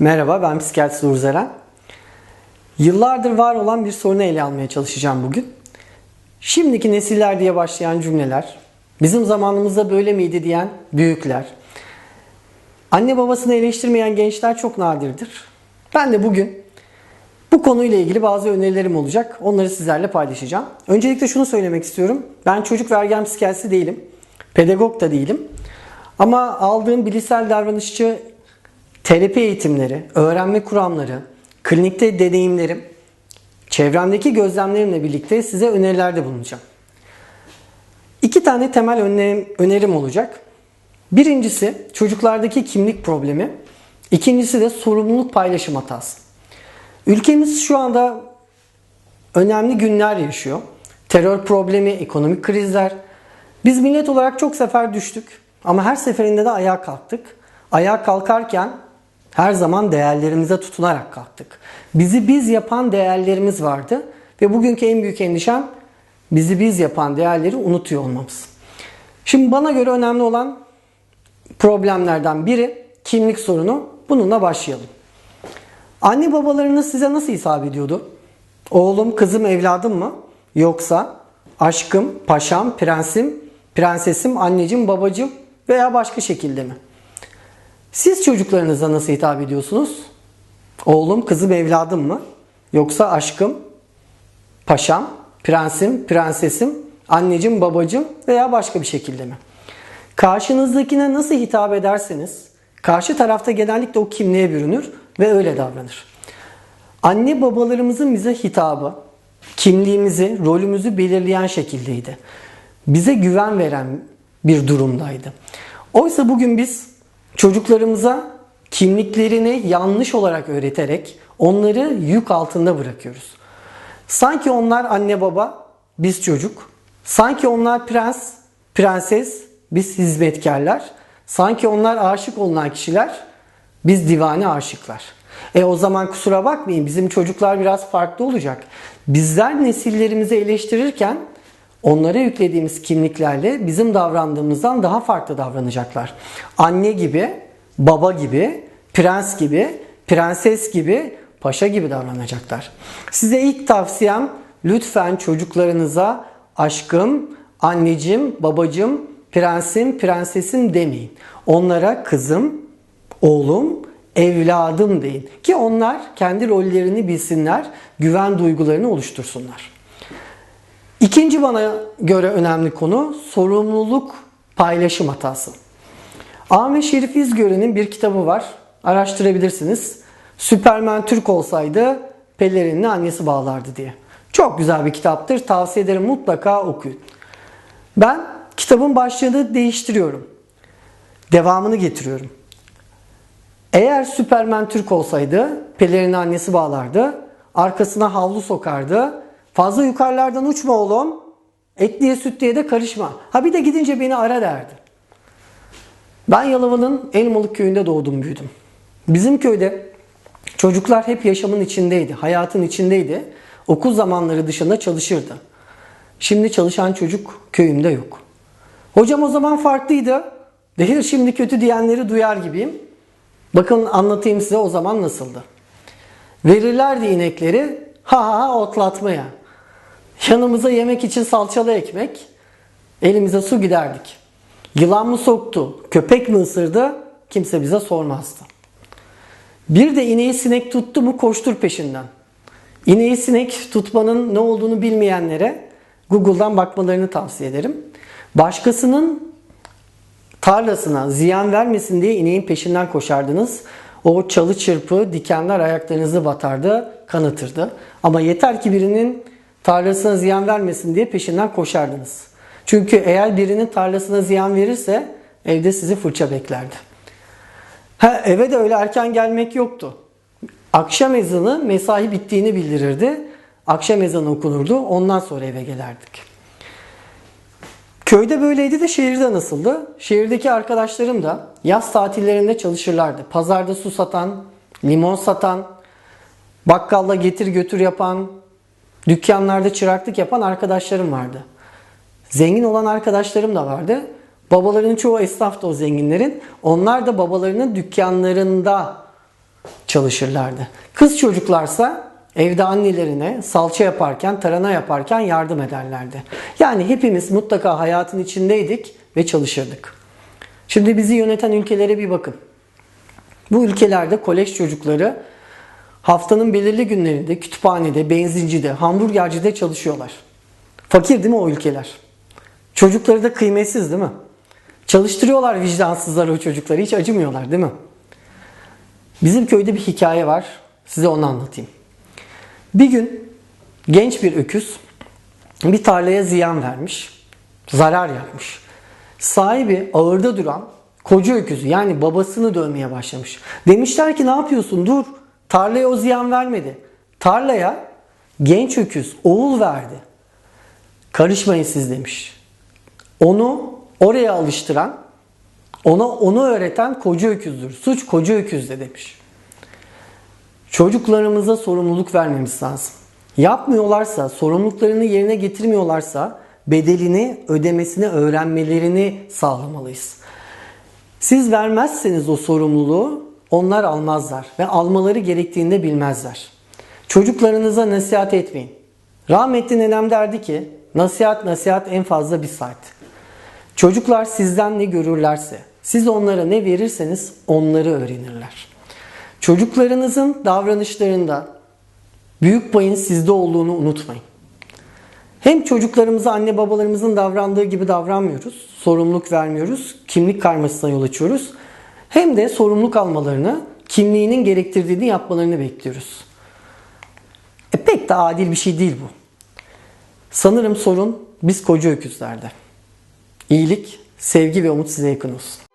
Merhaba ben psikiyatrist Uğur Zeren. Yıllardır var olan bir sorunu ele almaya çalışacağım bugün. Şimdiki nesiller diye başlayan cümleler, bizim zamanımızda böyle miydi diyen büyükler, anne babasını eleştirmeyen gençler çok nadirdir. Ben de bugün bu konuyla ilgili bazı önerilerim olacak. Onları sizlerle paylaşacağım. Öncelikle şunu söylemek istiyorum. Ben çocuk ve ergen psikiyatrisi değilim. Pedagog da değilim. Ama aldığım bilişsel davranışçı terapi eğitimleri, öğrenme kuramları, klinikte deneyimlerim, çevremdeki gözlemlerimle birlikte size önerilerde bulunacağım. İki tane temel önerim, önerim olacak. Birincisi çocuklardaki kimlik problemi. İkincisi de sorumluluk paylaşım hatası. Ülkemiz şu anda önemli günler yaşıyor. Terör problemi, ekonomik krizler. Biz millet olarak çok sefer düştük. Ama her seferinde de ayağa kalktık. Ayağa kalkarken her zaman değerlerimize tutunarak kalktık. Bizi biz yapan değerlerimiz vardı. Ve bugünkü en büyük endişem bizi biz yapan değerleri unutuyor olmamız. Şimdi bana göre önemli olan problemlerden biri kimlik sorunu. Bununla başlayalım. Anne babalarınız size nasıl hitap ediyordu? Oğlum, kızım, evladım mı? Yoksa aşkım, paşam, prensim, prensesim, anneciğim, babacığım veya başka şekilde mi? Siz çocuklarınıza nasıl hitap ediyorsunuz? Oğlum, kızım, evladım mı? Yoksa aşkım, paşam, prensim, prensesim, anneciğim, babacığım veya başka bir şekilde mi? Karşınızdakine nasıl hitap ederseniz karşı tarafta genellikle o kimliğe bürünür ve öyle davranır. Anne babalarımızın bize hitabı, kimliğimizi, rolümüzü belirleyen şekildeydi. Bize güven veren bir durumdaydı. Oysa bugün biz çocuklarımıza kimliklerini yanlış olarak öğreterek onları yük altında bırakıyoruz. Sanki onlar anne baba, biz çocuk. Sanki onlar prens, prenses, biz hizmetkarlar. Sanki onlar aşık olunan kişiler, biz divane aşıklar. E o zaman kusura bakmayın bizim çocuklar biraz farklı olacak. Bizler nesillerimizi eleştirirken onlara yüklediğimiz kimliklerle bizim davrandığımızdan daha farklı davranacaklar. Anne gibi, baba gibi, prens gibi, prenses gibi, paşa gibi davranacaklar. Size ilk tavsiyem lütfen çocuklarınıza aşkım, anneciğim, babacığım, prensim, prensesim demeyin. Onlara kızım, oğlum, evladım deyin. Ki onlar kendi rollerini bilsinler, güven duygularını oluştursunlar. İkinci bana göre önemli konu sorumluluk paylaşım hatası. Ahmet Şerif İzgören'in bir kitabı var. Araştırabilirsiniz. Süpermen Türk olsaydı pelerinini annesi bağlardı diye. Çok güzel bir kitaptır. Tavsiye ederim mutlaka okuyun. Ben kitabın başlığını değiştiriyorum. Devamını getiriyorum. Eğer Süpermen Türk olsaydı pelerini annesi bağlardı. Arkasına havlu sokardı. Fazla yukarılardan uçma oğlum. Etliye sütliye de karışma. Ha bir de gidince beni ara derdi. Ben Yalova'nın Elmalık köyünde doğdum büyüdüm. Bizim köyde çocuklar hep yaşamın içindeydi, hayatın içindeydi. Okul zamanları dışında çalışırdı. Şimdi çalışan çocuk köyümde yok. Hocam o zaman farklıydı. Değil şimdi kötü diyenleri duyar gibiyim. Bakın anlatayım size o zaman nasıldı. Verirlerdi inekleri ha ha otlatmaya. Yanımıza yemek için salçalı ekmek, elimize su giderdik. Yılan mı soktu, köpek mi ısırdı kimse bize sormazdı. Bir de ineği sinek tuttu mu koştur peşinden. İneği sinek tutmanın ne olduğunu bilmeyenlere Google'dan bakmalarını tavsiye ederim. Başkasının tarlasına ziyan vermesin diye ineğin peşinden koşardınız. O çalı çırpı, dikenler ayaklarınızı batardı, kanatırdı. Ama yeter ki birinin tarlasına ziyan vermesin diye peşinden koşardınız. Çünkü eğer birinin tarlasına ziyan verirse evde sizi fırça beklerdi. Ha, eve de öyle erken gelmek yoktu. Akşam ezanı mesai bittiğini bildirirdi. Akşam ezanı okunurdu. Ondan sonra eve gelerdik. Köyde böyleydi de şehirde nasıldı? Şehirdeki arkadaşlarım da yaz tatillerinde çalışırlardı. Pazarda su satan, limon satan, bakkalda getir götür yapan, dükkanlarda çıraklık yapan arkadaşlarım vardı. Zengin olan arkadaşlarım da vardı. Babalarının çoğu esnaftı o zenginlerin. Onlar da babalarının dükkanlarında çalışırlardı. Kız çocuklarsa evde annelerine salça yaparken, tarhana yaparken yardım ederlerdi. Yani hepimiz mutlaka hayatın içindeydik ve çalışırdık. Şimdi bizi yöneten ülkelere bir bakın. Bu ülkelerde kolej çocukları haftanın belirli günlerinde kütüphanede, benzincide, hamburgercide çalışıyorlar. Fakir değil mi o ülkeler? Çocukları da kıymetsiz değil mi? Çalıştırıyorlar vicdansızlar o çocukları. Hiç acımıyorlar değil mi? Bizim köyde bir hikaye var. Size onu anlatayım. Bir gün genç bir öküz bir tarlaya ziyan vermiş. Zarar yapmış. Sahibi ağırda duran koca öküzü yani babasını dövmeye başlamış. Demişler ki ne yapıyorsun dur tarlaya o ziyan vermedi. Tarlaya genç öküz oğul verdi. Karışmayın siz demiş. Onu oraya alıştıran, ona onu öğreten koca öküzdür. Suç koca öküzde demiş. Çocuklarımıza sorumluluk vermemiz lazım. Yapmıyorlarsa, sorumluluklarını yerine getirmiyorlarsa bedelini ödemesini öğrenmelerini sağlamalıyız. Siz vermezseniz o sorumluluğu onlar almazlar ve almaları gerektiğinde bilmezler. Çocuklarınıza nasihat etmeyin. Rahmetli nenem derdi ki nasihat nasihat en fazla bir saat. Çocuklar sizden ne görürlerse, siz onlara ne verirseniz onları öğrenirler. Çocuklarınızın davranışlarında büyük payın sizde olduğunu unutmayın. Hem çocuklarımıza anne babalarımızın davrandığı gibi davranmıyoruz, sorumluluk vermiyoruz, kimlik karmasına yol açıyoruz. Hem de sorumluluk almalarını, kimliğinin gerektirdiğini yapmalarını bekliyoruz. E pek de adil bir şey değil bu. Sanırım sorun biz koca öküzlerde. İyilik, sevgi ve umut size yakın olsun.